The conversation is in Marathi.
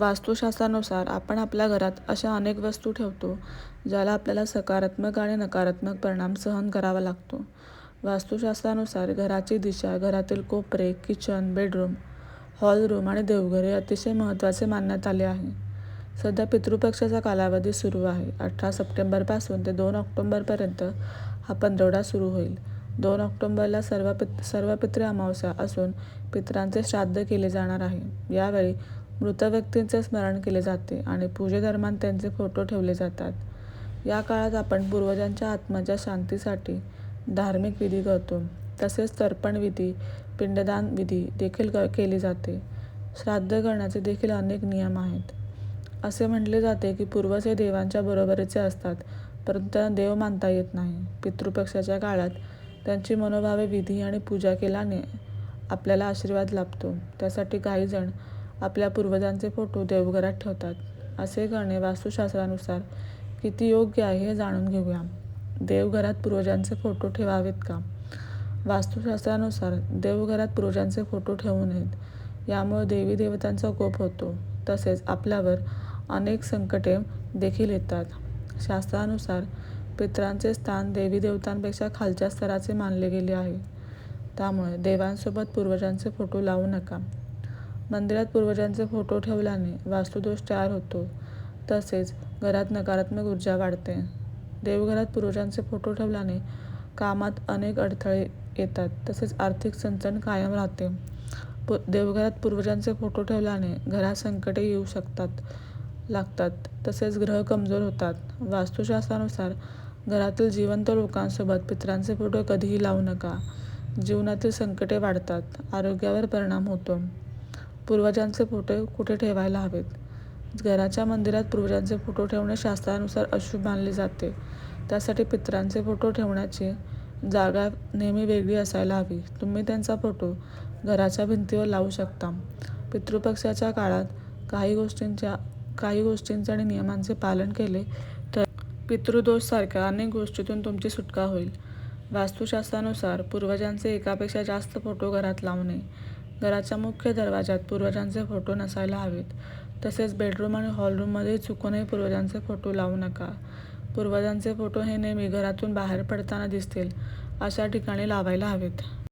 वास्तुशास्त्रानुसार आपण आपल्या घरात अशा अनेक वस्तू ठेवतो ज्याला आपल्याला सकारात्मक आणि नकारात्मक परिणाम सहन करावा लागतो. वास्तुशास्त्रानुसार घराची दिशा घरातील कोपरे किचन बेडरूम हॉल रूम आणि देवघर हे अतिशय महत्त्वाचे मानण्यात आले आहे. सध्या पितृपक्षाचा कालावधी सुरू आहे. अठरा सप्टेंबरपासून ते दोन ऑक्टोंबरपर्यंत हा पंधरवडा सुरू होईल. दोन ऑक्टोंबरला सर्व पित सर्व पितृ अमावस्या असून पितरांचे श्राद्ध केले जाणार आहे. यावेळी मृत व्यक्तींचे स्मरण केले जाते आणि पूजेदरम्यान त्यांचे फोटो ठेवले जातात. या काळात आपण पूर्वजांच्या आत्म्याच्या शांतीसाठी धार्मिक विधी करतो. तसेच तर्पण विधी पिंडदान विधी देखील क केली जाते. श्राद्ध करण्याचे देखील अनेक नियम आहेत. असे म्हटले जाते की पूर्वज हे देवांच्या बरोबरीचे असतात परंतु त्यांना देव मानता येत नाही. पितृपक्षाच्या काळात त्यांची मनोभावे विधी आणि पूजा केल्याने आपल्याला आशीर्वाद लाभतो. त्यासाठी काहीजण आपल्या पूर्वजांचे फोटो देवघरात ठेवतात. असे करणे वास्तुशास्त्रानुसार किती योग्य आहे हे जाणून घेऊया. देवघरात पूर्वजांचे फोटो ठेवावेत का? वास्तुशास्त्रानुसार देवघरात पूर्वजांचे फोटो ठेवू नयेत. यामुळे देवी देवतांचा कोप होतो. तसेच आपल्यावर अनेक संकटे देखील येतात. शास्त्रानुसार पितरांचे स्थान देवी देवतांपेक्षा खालच्या स्तराचे मानले गेले आहे. त्यामुळे देवांसोबत पूर्वजांचे फोटो लावू नका. मंदिरात पूर्वजांचे फोटो ठेवल्याने वास्तुदोष तयार होतो. तसेच घरात नकारात्मक ऊर्जा वाढते. देवघरात पूर्वजांचे फोटो ठेवल्याने कामात अनेक अडथळे येतात. तसेच आर्थिक चणचण कायम राहते. पु देवघरात पूर्वजांचे फोटो ठेवल्याने घरात संकटे येऊ शकतात लागतात. तसेच ग्रह कमजोर होतात. वास्तुशास्त्रानुसार घरातील जिवंत लोकांसोबत पितरांचे फोटो कधीही लावू नका. जीवनातील संकटे वाढतात. आरोग्यावर परिणाम होतो. पूर्वजांचे फोटो कुठे ठेवायला हवेत? घराच्या मंदिरात पूर्वजांचे फोटो ठेवणे शास्त्रानुसार अशुभ मानले जाते. त्यासाठी पितरांचे फोटो ठेवण्याची जागा नेहमी वेगळी असायला हवी. तुम्ही त्यांचा फोटो घराच्या भिंतीवर लावू शकता. पितृपक्षाच्या काळात काही गोष्टींच्या काही गोष्टींचे आणि नियमांचे पालन केले तर पितृदोषसारख्या अनेक गोष्टीतून तुमची सुटका होईल. वास्तुशास्त्रानुसार पूर्वजांचे एकापेक्षा जास्त फोटो घरात लावणे घराच्या मुख्य दरवाजात पूर्वजांचे फोटो नसायला हवेत. तसेच बेडरूम आणि हॉलरूममध्ये चुकूनही पूर्वजांचे फोटो लावू नका. पूर्वजांचे फोटो हे नेहमी घरातून बाहेर पडताना दिसतील अशा ठिकाणी लावायला हवेत.